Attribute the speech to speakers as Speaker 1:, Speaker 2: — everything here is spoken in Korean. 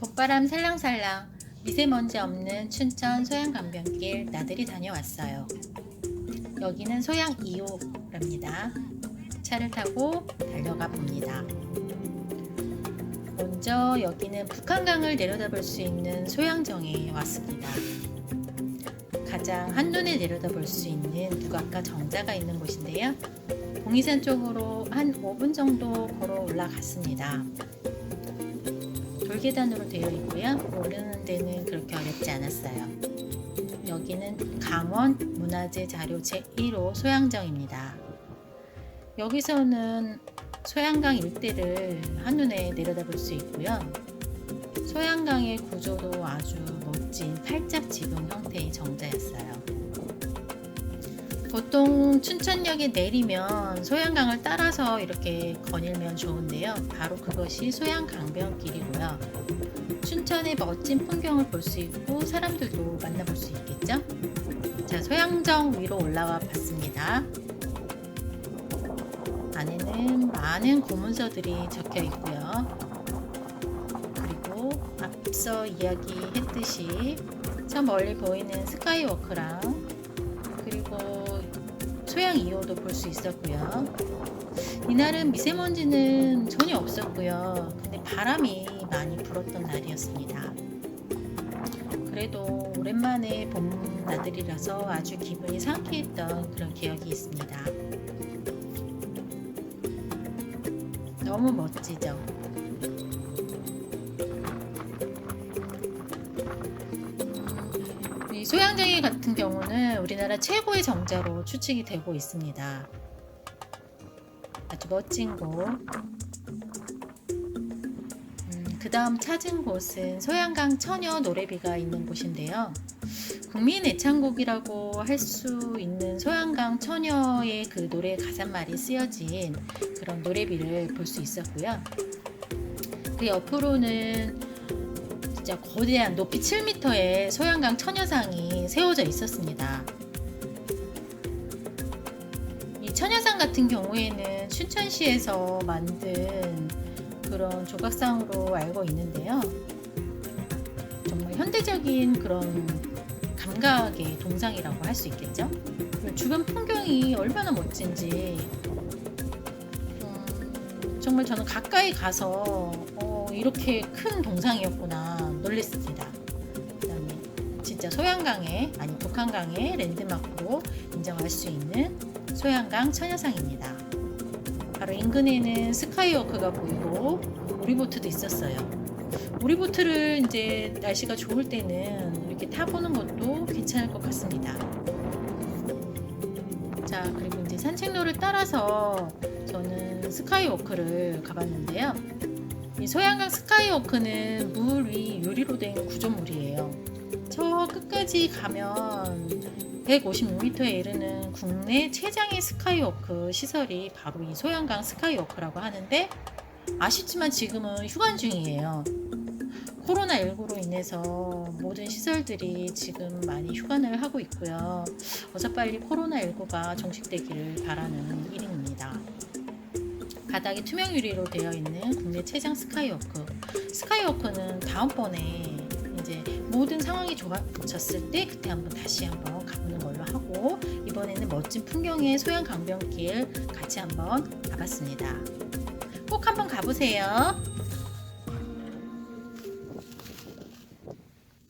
Speaker 1: 봄바람 살랑살랑 미세먼지 없는 춘천 소양강변길 나들이 다녀왔어요. 여기는 소양 2호랍니다. 차를 타고 달려가 봅니다. 먼저 여기는 북한강을 내려다볼 수 있는 소양정에 왔습니다. 가장 한눈에 내려다볼 수 있는 북악과 정자가 있는 곳인데요. 봉이산 쪽으로 한 5분 정도 걸어 올라갔습니다. 돌계단으로 되어 있고요. 오르는 데는 그렇게 어렵지 않았어요. 여기는 강원 문화재 자료 제1호 소양정입니다. 여기서는 소양강 일대를 한눈에 내려다볼 수 있고요. 소양강의 구조도 아주 멋진 팔짝지근 형태의 정자였어요. 보통 춘천역에 내리면 소양강을 따라서 이렇게 거닐면 좋은데요. 바로 그것이 소양강변길이고요. 춘천의 멋진 풍경을 볼 수 있고 사람들도 만나볼 수 있겠죠? 자, 소양정 위로 올라와 봤습니다. 안에는 많은 고문서들이 적혀 있고요. 그리고 앞서 이야기했듯이 저 멀리 보이는 스카이워크랑 그리고 소양 2호도 볼 수 있었고요. 이날은 미세먼지는 전혀 없었고요. 근데 바람이 많이 불었던 날이었습니다. 그래도 오랜만에 봄 나들이라서 아주 기분이 상쾌했던 그런 기억이 있습니다. 너무 멋지죠? 소양정이 같은 경우는 우리나라 최고의 정자로 추측이 되고 있습니다. 아주 멋진 곳. 음, 그 다음 찾은 곳은 소양강 처녀 노래비가 있는 곳인데요. 국민 애창곡이라고 할 수 있는 소양강 처녀의 그 노래 가사말이 쓰여진 그런 노래비를 볼 수 있었고요. 그 옆으로는 진짜 거대한 높이 7m의 소양강 처녀상이 세워져 있었습니다. 이 처녀상 같은 경우에는 춘천시에서 만든 그런 조각상으로 알고 있는데요. 정말 현대적인 그런 감각의 동상이라고 할 수 있겠죠. 주변 풍경이 얼마나 멋진지 음, 정말 저는 가까이 가서 어, 이렇게 큰 동상이었구나 놀랬습니다. 그다음에 진짜 소양강의 아니 북한강의 랜드마크로 인정할 수 있는 소양강 처녀상입니다. 바로 인근에는 스카이워크가 보이고 우리보트도 있었어요. 우리보트를 이제 날씨가 좋을 때는 이렇게 타보는 것도 괜찮을 것 같습니다. 자, 그리고 이제 산책로를 따라서 저는 스카이워크를 가봤는데요. 이 소양강 스카이워크는 물 위 유리로 된 구조물이에요. 저 끝까지 가면 156m에 이르는 국내 최장의 스카이워크 시설이 바로 이 소양강 스카이워크라고 하는데 아쉽지만 지금은 휴관 중이에요. 코로나19로 인해서 모든 시설들이 지금 많이 휴관을 하고 있고요. 어서 빨리 코로나19가 종식되기를 바라는 일입니다. 바닥이 투명 유리로 되어 있는 국내 최장 스카이워크. 스카이워크는 다음번에 이제 모든 상황이 좋아졌을 때 그때 한번 다시 한번 가보는 걸로 하고 이번에는 멋진 풍경의 소양 강변길 같이 한번 가봤습니다. 꼭 한번 가보세요.